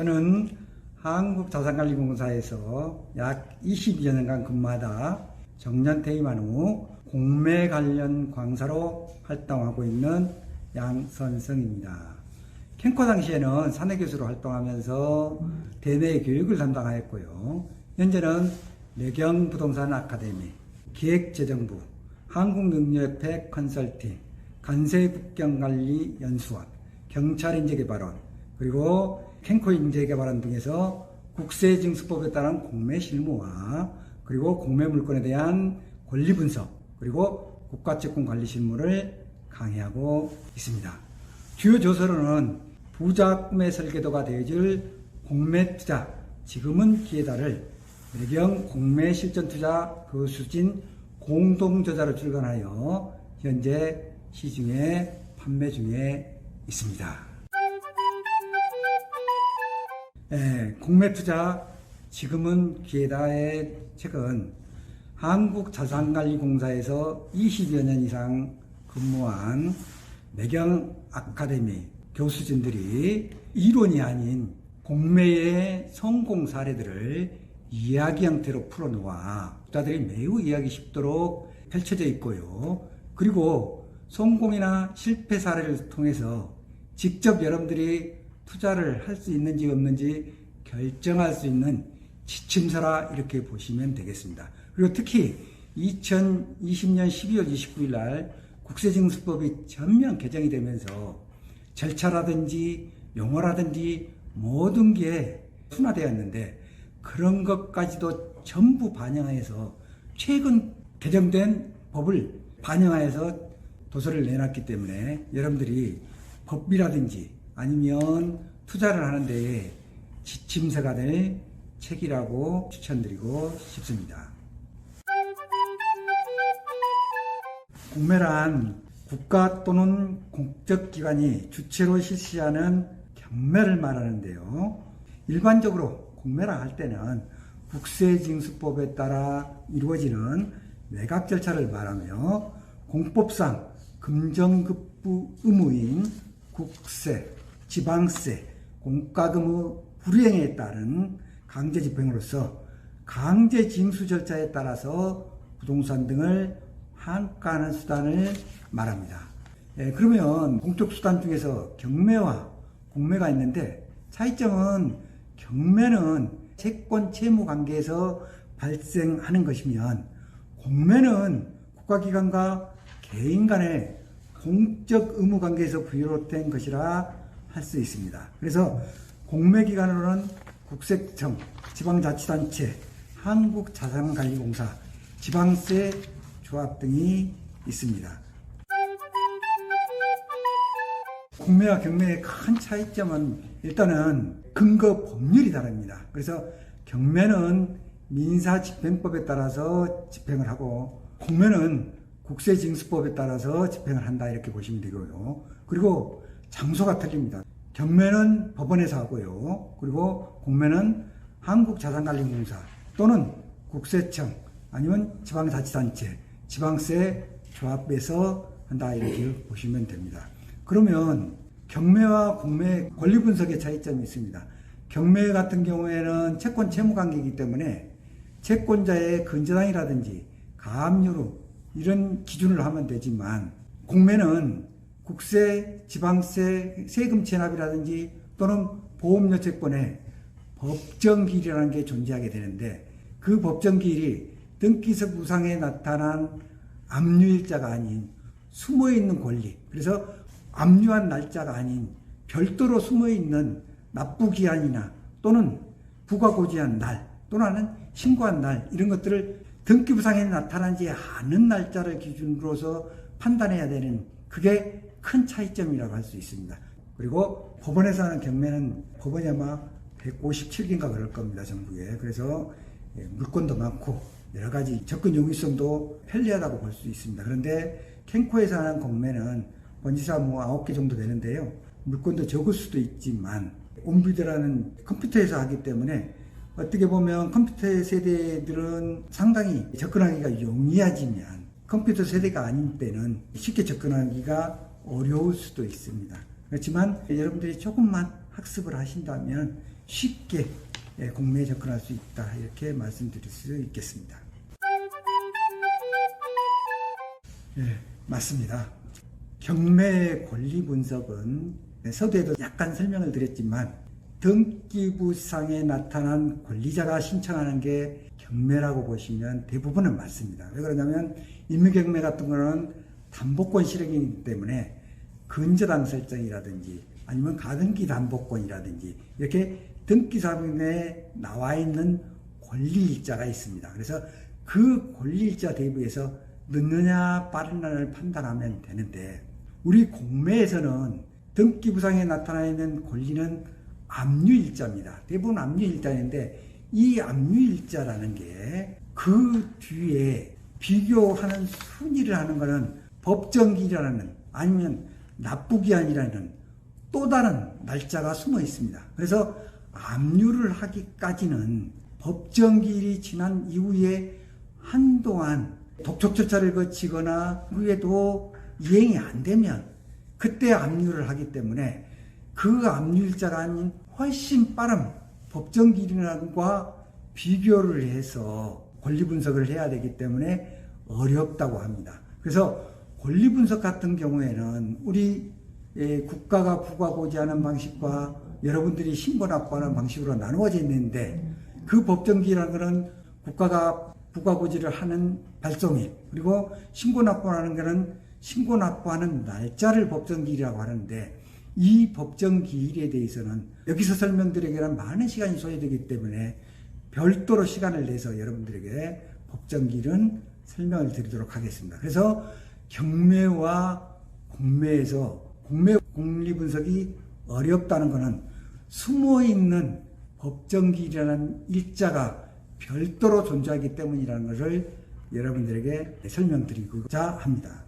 저는 한국자산관리공사에서 약 22여 년간 근무하다 정년 퇴임한 후 공매 관련 광사로 활동하고 있는 양선성입니다. 캠코 당시에는 사내 교수로 활동하면서 대내 교육을 담당하였고요. 현재는 매경 부동산 아카데미, 기획재정부, 한국능력협회 컨설팅, 간세북경관리연수원, 경찰인재개발원, 그리고 캠코인재개발원 등에서 국세징수법에 따른 공매 실무와 그리고 공매 물건에 대한 권리 분석, 그리고 국가채권 관리 실무를 강의하고 있습니다. 주요 조서로는 부자 꿈의 설계도가 되어줄 공매 투자, 지금은 기회다를 매경 공매 실전 투자 그 수진 공동 저자로 출간하여 현재 시중에 판매 중에 있습니다. 예, 공매 투자 지금은 기회다의 책은 한국자산관리공사에서 20여 년 이상 근무한 매경 아카데미 교수진들이 이론이 아닌 공매의 성공 사례들을 이야기 형태로 풀어놓아 투자들이 매우 이해하기 쉽도록 펼쳐져 있고요. 그리고 성공이나 실패 사례를 통해서 직접 여러분들이 투자를 할 수 있는지 없는지 결정할 수 있는 지침서라 이렇게 보시면 되겠습니다. 그리고 특히 2020년 12월 29일 날 국세징수법이 전면 개정이 되면서 절차라든지 용어라든지 모든 게 순화되었는데 그런 것까지도 전부 반영해서 최근 개정된 법을 반영하여서 도서를 내놨기 때문에 여러분들이 법이라든지 아니면 투자를 하는데 지침서가 될 책이라고 추천드리고 싶습니다. 공매란 국가 또는 공적 기관이 주체로 실시하는 경매를 말하는데요. 일반적으로 공매라 할 때는 국세징수법에 따라 이루어지는 매각 절차를 말하며 공법상 금정급부 의무인 국세, 지방세, 공과금의 불이행에 따른 강제 집행으로서 강제 징수 절차에 따라서 부동산 등을 환가하는 수단을 말합니다. 예, 그러면 공적 수단 중에서 경매와 공매가 있는데 차이점은 경매는 채권 채무 관계에서 발생하는 것이면 공매는 국가기관과 개인 간의 공적 의무 관계에서 비롯된 것이라 할 수 있습니다. 그래서 공매기관으로는 국세청, 지방자치단체, 한국자산관리공사, 지방세 조합 등이 있습니다. 공매와 경매의 큰 차이점은 일단은 근거 법률이 다릅니다. 그래서 경매는 민사집행법에 따라서 집행을 하고 공매는 국세징수법에 따라서 집행을 한다 이렇게 보시면 되고요. 그리고 장소가 틀립니다. 경매는 법원에서 하고요. 그리고 공매는 한국자산관리공사 또는 국세청 아니면 지방자치단체, 지방세 조합에서 한다 이렇게 보시면 됩니다. 그러면 경매와 공매 권리 분석의 차이점이 있습니다. 경매 같은 경우에는 채권 채무 관계이기 때문에 채권자의 근저당이라든지 가압류로 이런 기준을 하면 되지만 공매는 국세, 지방세, 세금 체납이라든지 또는 보험료 채권에 법정기일이라는 게 존재하게 되는데 그 법정기일이 등기석 우상에 나타난 압류일자가 아닌 숨어있는 권리 그래서 압류한 날짜가 아닌 별도로 숨어있는 납부기한이나 또는 부가고지한 날 또는 신고한 날 이런 것들을 등기부상에 나타나지 않은 날짜를 기준으로서 판단해야 되는 그게 큰 차이점이라고 할 수 있습니다. 그리고 법원에서 하는 경매는 법원이 아마 157개인가 그럴 겁니다. 전국에. 그래서 예, 물건도 많고 여러 가지 접근 용이성도 편리하다고 볼 수 있습니다. 그런데 캠코에서 하는 공매는 번지사 뭐 9개 정도 되는데요. 물건도 적을 수도 있지만 온비드라는 컴퓨터에서 하기 때문에 어떻게 보면 컴퓨터 세대들은 상당히 접근하기가 용이하지만 컴퓨터 세대가 아닌 때는 쉽게 접근하기가 어려울 수도 있습니다. 그렇지만 여러분들이 조금만 학습을 하신다면 쉽게 예, 공매에 접근할 수 있다 이렇게 말씀드릴 수 있겠습니다. 예, 맞습니다. 경매 권리 분석은 네, 서두에도 약간 설명을 드렸지만 등기부상에 나타난 권리자가 신청하는 게 경매라고 보시면 대부분은 맞습니다. 왜 그러냐면 임의경매 같은 거는 담보권 실행이기 때문에 근저당 설정이라든지 아니면 가등기 담보권이라든지 이렇게 등기사무에 나와 있는 권리일자가 있습니다. 그래서 그 권리일자 대비해서 늦느냐 빠르냐를 판단하면 되는데 우리 공매에서는 등기부상에 나타나 있는 권리는 압류일자입니다. 대부분 압류일자인데 이 압류일자라는 게 그 뒤에 비교하는 순위를 하는 것은 법정기일이라는 아니면 납부기한이라는 또 다른 날짜가 숨어 있습니다. 그래서 압류를 하기까지는 법정기일이 지난 이후에 한동안 독촉 절차를 거치거나 후에도 이행이 안 되면 그때 압류를 하기 때문에 그 압류일자가 아닌 훨씬 빠른 법정기일과 비교를 해서 권리 분석을 해야 되기 때문에 어렵다고 합니다. 그래서 권리 분석 같은 경우에는 우리 예, 국가가 부과고지하는 방식과 여러분들이 신고 납부하는 방식으로 나누어져 있는데 그 법정기라는 것은 국가가 부과고지를 하는 발송일 그리고 신고 납부하는 것은 신고 납부하는 날짜를 법정기일이라고 하는데 이 법정기일에 대해서는 여기서 설명드리기에는 많은 시간이 소요되기 때문에 별도로 시간을 내서 여러분들에게 법정기일은 설명을 드리도록 하겠습니다. 그래서 경매와 공매에서 공매 공리 분석이 어렵다는 것은 숨어 있는 법정기일이라는 일자가 별도로 존재하기 때문이라는 것을 여러분들에게 설명드리고자 합니다.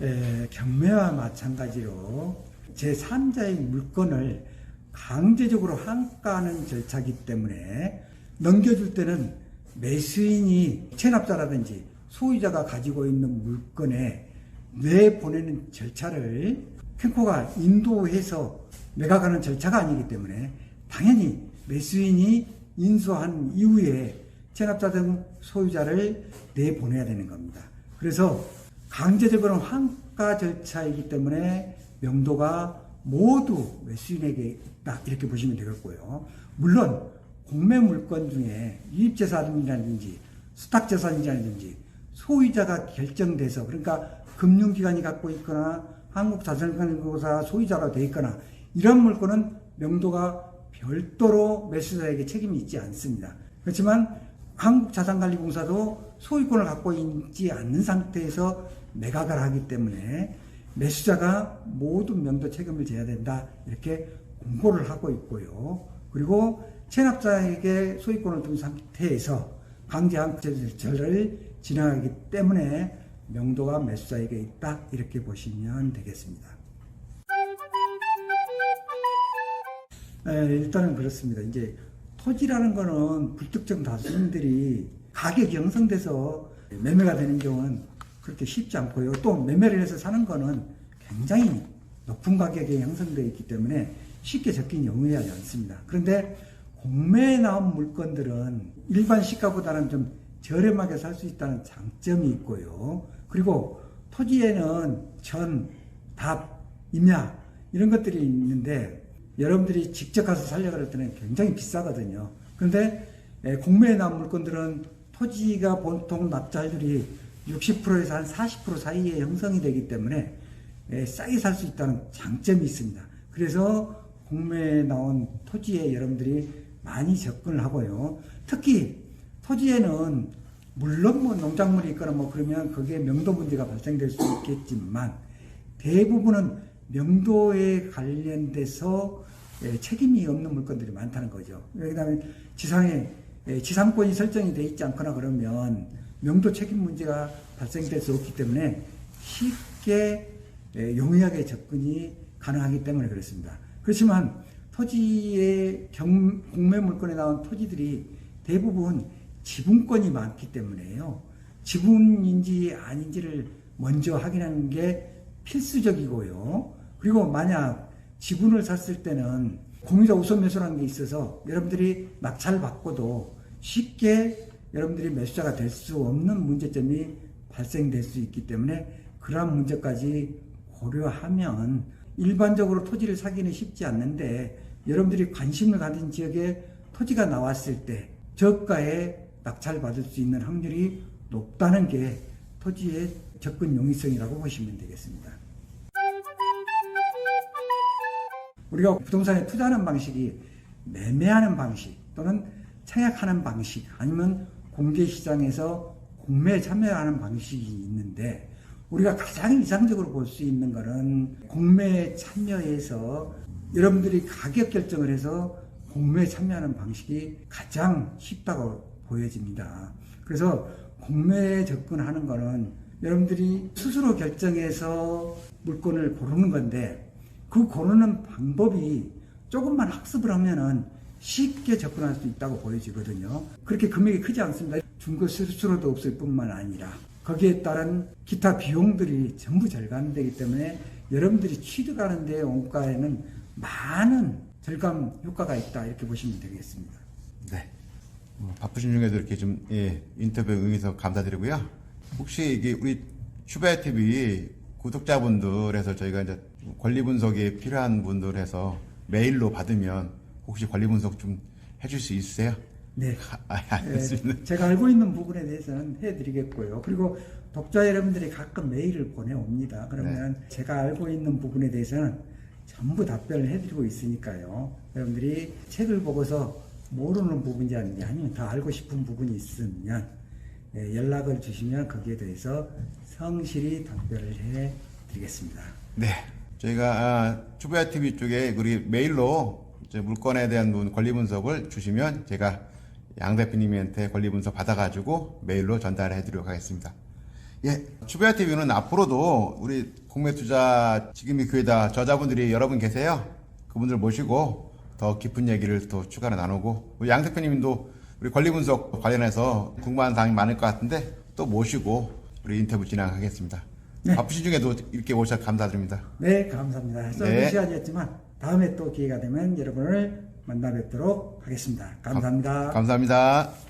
에, 경매와 마찬가지로 제3자의 물건을 강제적으로 한가하는 절차이기 때문에 넘겨줄 때는 매수인이 체납자라든지 소유자가 가지고 있는 물건에 내보내는 절차를 캔코가 인도해서 매각하는 절차가 아니기 때문에 당연히 매수인이 인수한 이후에 체납자 등 소유자를 내보내야 되는 겁니다. 그래서 강제적으로 환가 절차이기 때문에 명도가 모두 매수인에게 있다 이렇게 보시면 되겠고요. 물론 공매 물건 중에 유입재산이라든지 수탁재산이라든지 소유자가 결정돼서 그러니까 금융기관이 갖고 있거나 한국자산관리공사 소유자로 되어 있거나 이런 물건은 명도가 별도로 매수자에게 책임이 있지 않습니다. 그렇지만 한국자산관리공사도 소유권을 갖고 있지 않는 상태에서 매각을 하기 때문에 매수자가 모두 명도 책임을 져야 된다 이렇게 공고를 하고 있고요. 그리고 체납자에게 소유권을 둔 상태에서 강제한 절차를 진행하기 때문에 명도가 매수자에게 있다 이렇게 보시면 되겠습니다. 에, 일단은 그렇습니다. 이제 토지라는 거는 불특정 다수인들이 가격이 형성돼서 매매가 되는 경우는 그렇게 쉽지 않고요. 또 매매를 해서 사는 거는 굉장히 높은 가격에 형성되어 있기 때문에 쉽게 접근이 용이하지 않습니다. 그런데 공매에 나온 물건들은 일반 시가보다는 좀 저렴하게 살 수 있다는 장점이 있고요. 그리고 토지에는 전, 답, 임야 이런 것들이 있는데 여러분들이 직접 가서 살려고 할 때는 굉장히 비싸거든요. 그런데 공매에 나온 물건들은 토지가 보통 납자율이 60%에서 한 40% 사이에 형성이 되기 때문에 싸게 살 수 있다는 장점이 있습니다. 그래서 공매에 나온 토지에 여러분들이 많이 접근을 하고요. 특히 토지에는 물론 뭐 농작물이 있거나 뭐 그러면 그게 명도 문제가 발생될 수 있겠지만 대부분은 명도에 관련돼서 책임이 없는 물건들이 많다는 거죠. 그다음에 지상에 지상권이 설정이 돼 있지 않거나 그러면 명도 책임 문제가 발생될 수 없기 때문에 쉽게 용이하게 접근이 가능하기 때문에 그렇습니다. 그렇지만 토지의 경, 공매 물건에 나온 토지들이 대부분 지분권이 많기 때문에요. 지분인지 아닌지를 먼저 확인하는 게 필수적이고요. 그리고 만약 지분을 샀을 때는 공유자 우선 매수라는 게 있어서 여러분들이 낙찰 받고도 쉽게 여러분들이 매수자가 될 수 없는 문제점이 발생될 수 있기 때문에 그러한 문제까지 고려하면 일반적으로 토지를 사기는 쉽지 않는데 여러분들이 관심을 가진 지역에 토지가 나왔을 때 저가에 낙찰 받을 수 있는 확률이 높다는 게 토지의 접근 용이성이라고 보시면 되겠습니다. 우리가 부동산에 투자하는 방식이 매매하는 방식 또는 청약하는 방식 아니면 공개 시장에서 공매에 참여하는 방식이 있는데 우리가 가장 이상적으로 볼 수 있는 것은 공매에 참여해서 여러분들이 가격 결정을 해서 공매에 참여하는 방식이 가장 쉽다고 보여집니다. 그래서 공매에 접근하는 것은 여러분들이 스스로 결정해서 물건을 고르는 건데 그 고르는 방법이 조금만 학습을 하면은 쉽게 접근할 수 있다고 보여지거든요. 그렇게 금액이 크지 않습니다. 중고 수수료도 없을 뿐만 아니라 거기에 따른 기타 비용들이 전부 절감되기 때문에 여러분들이 취득하는 데 원가에는 많은 절감 효과가 있다 이렇게 보시면 되겠습니다. 네. 어, 바쁘신 중에도 이렇게 좀 예, 인터뷰 응해서 감사드리고요. 혹시 이게 우리 슈바야 TV 구독자분들에서 저희가 이제 권리 분석이 필요한 분들에서 메일로 받으면 혹시 권리 분석 좀 해줄 수 있으세요? 네. 아, 알겠습니다. 예, 제가 알고 있는 부분에 대해서는 해드리겠고요. 그리고 독자 여러분들이 가끔 메일을 보내옵니다. 그러면 네. 제가 알고 있는 부분에 대해서는 전부 답변을 해드리고 있으니까요. 여러분들이 책을 보고서 모르는 부분이 아니면 더 알고 싶은 부분이 있으면 예, 연락을 주시면 거기에 대해서 성실히 답변을 해드리겠습니다. 네. 저희가 아, 추부야 TV 쪽에 우리 메일로 물건에 대한 분- 권리 분석을 주시면 제가 양 대표님한테 권리 분석 받아가지고 메일로 전달해 드리도록 하겠습니다. 예, 추부야 TV는 앞으로도 우리 공매 투자 지금이 기회다 저자분들이 여러분 계세요. 그분들 모시고 더 깊은 얘기를 또 추가로 나누고 우리 양 대표님도 우리 권리 분석 관련해서 궁금한 사항이 많을 것 같은데 또 모시고 우리 인터뷰 진행하겠습니다. 네. 바쁘신 중에도 이렇게 모셔서 감사드립니다. 네, 감사합니다. 짧은 네. 시간이었지만 다음에 또 기회가 되면 여러분을 만나 뵙도록 하겠습니다. 감사합니다. 감사합니다.